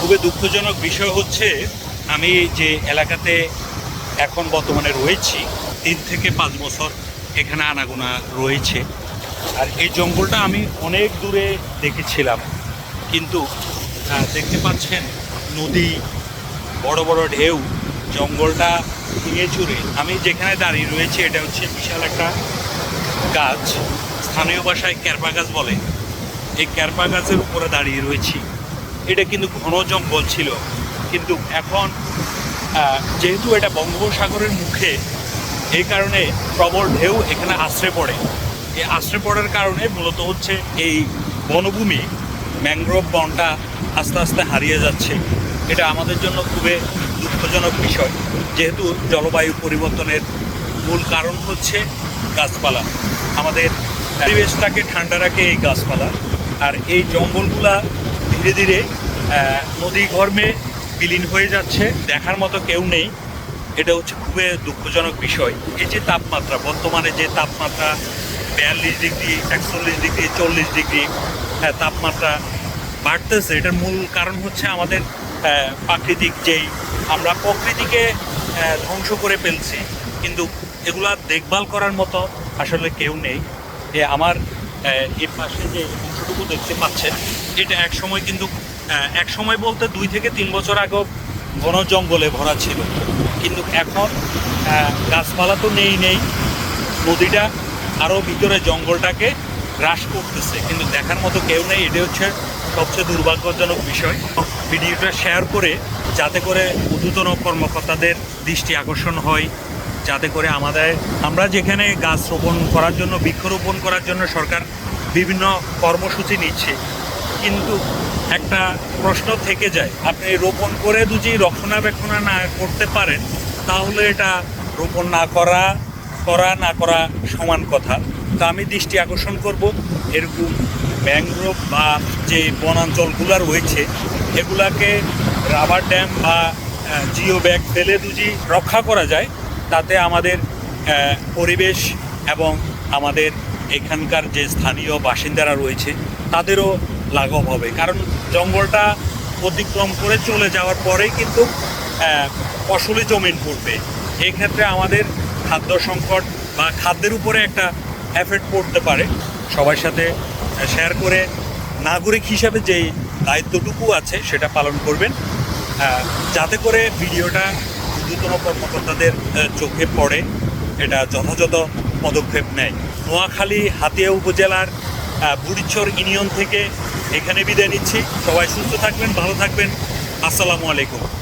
খুবই দুঃখজনক বিষয় হচ্ছে, আমি যে এলাকাতে এখন বর্তমানে রয়েছি, তিন থেকে পাঁচ বছর এখানে আনাগোনা রয়েছে। আর এই জঙ্গলটা আমি অনেক দূরে দেখেছিলাম। কিন্তু দেখতে পাচ্ছেন, নদী, বড় বড় ঢেউ, জঙ্গলটা ভেঙে চুরে। আমি যেখানে দাঁড়িয়ে রয়েছি, এটা হচ্ছে বিশাল একটা গাছ। স্থানীয় ভাষায় ক্যারপা গাছ বলে। এই ক্যারপা গাছের উপরে দাঁড়িয়ে রয়েছি। এটা কিন্তু ঘন জঙ্গল ছিল। কিন্তু এখন যেহেতু এটা বঙ্গোপসাগরের মুখে, এই কারণে প্রবল ঢেউ এখানে আশ্রে পড়ে। এই আশ্রে পড়ার কারণে মূলত হচ্ছে এই বনভূমি, ম্যানগ্রোভ বনটা আস্তে আস্তে হারিয়ে যাচ্ছে। এটা আমাদের জন্য খুবই দুঃখজনক বিষয়। যেহেতু জলবায়ু পরিবর্তনের মূল কারণ হচ্ছে গাছপালা। আমাদের পরিবেশটাকে, ঠান্ডা রাখে এই গাছপালা। আর এই জঙ্গলগুলা ধীরে ধীরে নদী ঘর্মে বিলীন হয়ে যাচ্ছে। দেখার মতো কেউ নেই। এটা হচ্ছে খুবই দুঃখজনক বিষয়। এই যে তাপমাত্রা, বর্তমানে যে তাপমাত্রা বিয়াল্লিশ ডিগ্রি, একচল্লিশ ডিগ্রি, চল্লিশ ডিগ্রি হ্যাঁ তাপমাত্রা বাড়তেছে। এটার মূল কারণ হচ্ছে আমাদের প্রাকৃতিক যেই, আমরা প্রকৃতিকে ধ্বংস করে ফেলছি। কিন্তু এগুলা দেখভাল করার মতো আসলে কেউ নেই। এ আমার এর পাশে যে অংশটুকু দেখতে পাচ্ছেন এটা এক সময় কিন্তু এক সময় বলতে দুই থেকে তিন বছর আগেও ঘন জঙ্গলে ভরা ছিল। কিন্তু এখন গাছপালা তো নেই নেই, নদীটা আরও ভিতরে জঙ্গলটাকে হ্রাস করতেছে। কিন্তু দেখার মতো কেউ নেই এটা হচ্ছে সবচেয়ে দুর্ভাগ্যজনক বিষয়। ভিডিওটা শেয়ার করে যাতে করে ঊর্ধ্বতন কর্মকর্তাদের দৃষ্টি আকর্ষণ হয়, যাতে করে আমাদের, আমরা যেখানে গাছ রোপণ করার জন্য, বৃক্ষরোপণ করার জন্য সরকার বিভিন্ন কর্মসূচি নিচ্ছে কিন্তু একটা প্রশ্ন থেকে যায়। আপনি রোপণ করে যদি রক্ষণাবেক্ষণ না করতে পারেন, তাহলে এটা রোপণ না করা করা না করা সমান কথা। তো আমি দৃষ্টি আকর্ষণ করব। এরকম ম্যানগ্রোভ বা যে বনাঞ্চলগুলো রয়েছে, এগুলাকে রাবার ড্যাম বা জিও ব্যাগ ফেলে দুজি রক্ষা করা যায়, তাতে আমাদের পরিবেশ এবং আমাদের এখানকার যে স্থানীয় বাসিন্দারা রয়েছে, তাদেরও লাঘব হবে। কারণ জঙ্গলটা অতিক্রম করে চলে যাওয়ার পরেই কিন্তু ফসলি জমিন পড়বে। এই ক্ষেত্রে আমাদের খাদ্য সংকট বা খাদ্যের উপরে একটা এফেক্ট পড়তে পারে। সবার সাথে শেয়ার করে নাগরিক হিসাবে যেই দায়িত্বটুকু আছে, সেটা পালন করবেন। যাতে করে ভিডিওটা ঊর্ধ্বতন কর্মকর্তাদের চোখে পড়ে, এটা যথাযথ পদক্ষেপ নেয়। নোয়াখালী, হাতিয়া উপজেলার আহ, বুড়িচর ইউনিয়ন থেকে এখানে বিদায় নিচ্ছি। সবাই সুস্থ থাকবেন ভালো থাকবেন। আসসালামু আলাইকুম।